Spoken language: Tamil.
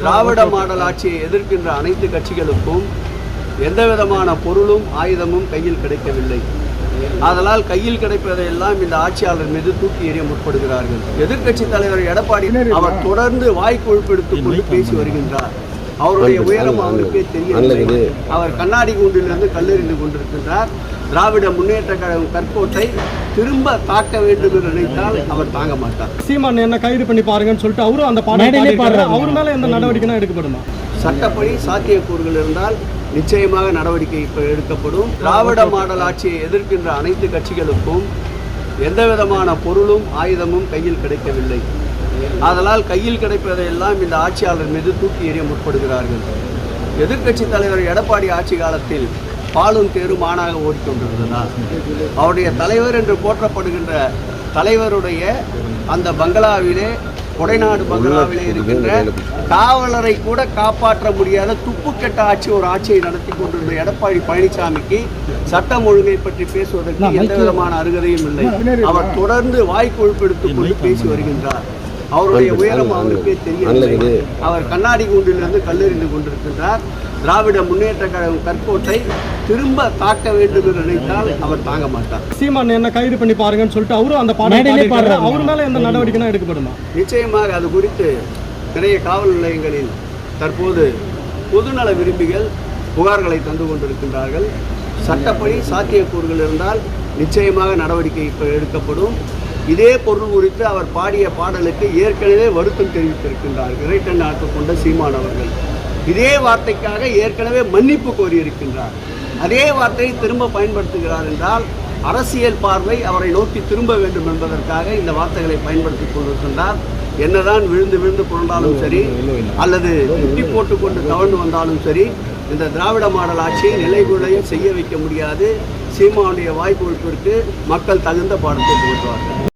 திராவிட மாடல் ஆட்சியை எதிர்க்கின்ற அனைத்து கட்சிகளுக்கும் எந்த விதமான பொருளும் ஆயுதமும் கையில் கிடைக்கவில்லை. ஆதலால் கையில் கிடைப்பதையெல்லாம் இந்த ஆட்சியாளர் மீது தூக்கி எறிய முற்படுகிறார்கள். எதிர்க்கட்சி தலைவர் எடப்பாடி அவர் தொடர்ந்து வாய் கொழுப்பெடுத்துக் கொண்டு பேசி வருகின்றார். அவருடைய உயரம் அவருக்கே தெரியவில்லை. அவர் கண்ணாடி கூண்டிலிருந்து கல்லெறிந்து கொண்டிருக்கின்றார். திராவிட முன்னேற்ற கழகம் கற்கோட்டை திரும்ப தாக்க வேண்டும் என்று நினைத்தால் அவர் தாங்க மாட்டார். சீமான் என்ன கைது பண்ணி பாருங்கன்னு சொல்லிட்டு அவரும் அந்த பாடலை பாடுறாரு அவர் மேல எந்த நடவடிக்கைனா எடுக்கப்படுமா? சட்டப்படி சாத்தியக்கூறுகள் இருந்தால் நிச்சயமாக நடவடிக்கை இப்ப எடுக்கப்படும். திராவிட மாடல் ஆட்சியை எதிர்க்கின்ற அனைத்து கட்சிகளுக்கும் எந்த விதமான பொருளும் ஆயுதமும் கையில் கிடைக்கவில்லை. ஆதலால் கையில் கிடைப்பதையெல்லாம் இந்த ஆட்சியாளர் மீது தூக்கி எறிய முற்படுகிறார்கள். எதிர்க்கட்சி தலைவர் எடப்பாடி ஆட்சி காலத்தில் பாலும் தேரும் ஆணாக ஓடிக்கொண்டிருந்ததா? அவருடைய தலைவர் என்று போற்றப்படுகின்ற தலைவருடைய அந்த பங்களாவிலே கொடைநாடு பங்களாவிலே இருக்கின்ற காவலரை கூட காப்பாற்ற முடியாத துப்புக்கெட்ட ஆட்சி ஒரு ஆட்சியை நடத்தி கொண்டிருந்த எடப்பாடி பழனிசாமிக்கு சட்டம் ஒழுங்கை பற்றி பேசுவதற்கு எந்த விதமான அருகதையும் இல்லை. அவர் தொடர்ந்து வாய் கொழுப்பெடுத்துக் கொண்டு பேசி வருகின்றார். அவருடைய உயரம் அவருக்கே தெரியவில்லை. அவர் கண்ணாடி கூண்டிலிருந்து கல்லெறிந்து கொண்டிருக்கின்றார். திராவிட முன்னேற்ற கழகம் கற்கோட்டை திரும்ப தாக்க வேண்டும் என்று நினைத்தால் அவர் தாங்க மாட்டார். சீமான் என்ன கைது பண்ணி பாருங்கன்னு சொல்லிட்டு அவரும் அந்த பாடலை பாடுறாரு. அவர் மேல எந்த நடவடிக்கைனா எடுக்கப்படுமா? நிச்சயமாக அது குறித்து நிறைய காவல் நிலையங்களில் தற்போது பொதுநல விரும்பிகள் புகார்களை தந்து கொண்டிருக்கின்றார்கள். சட்டப்படி சாத்தியக்கூறுகள் இருந்தால் நிச்சயமாக நடவடிக்கை எடுக்கப்படும். இதே பொருள் குறித்து அவர் பாடிய பாடலுக்கு ஏற்கனவே வருத்தம் தெரிவித்திருக்கின்றார். இறைட்டன் நாட்டு கொண்ட சீமான் அவர்கள். இதே வார்த்தைக்காக ஏற்கனவே மன்னிப்பு கோரியிருக்கின்றார். அதே வார்த்தையை திரும்ப பயன்படுத்துகிறார் என்றால் அரசியல் பார்வை அவரை நோக்கி திரும்ப வேண்டும் என்பதற்காக இந்த வார்த்தைகளை பயன்படுத்திக் கொண்டிருக்கின்றார். என்னதான் விழுந்து விழுந்து புரண்டாலும் சரி அல்லது முட்டி போட்டுக்கொண்டு தவழ்ந்து வந்தாலும் சரி இந்த திராவிட மாடல் ஆட்சியை நிலைகுலைய செய்ய வைக்க முடியாது. சீமானுடைய வாய்ப்பு மக்கள் தகுந்த பாடத்தை புகட்டுவார்கள்.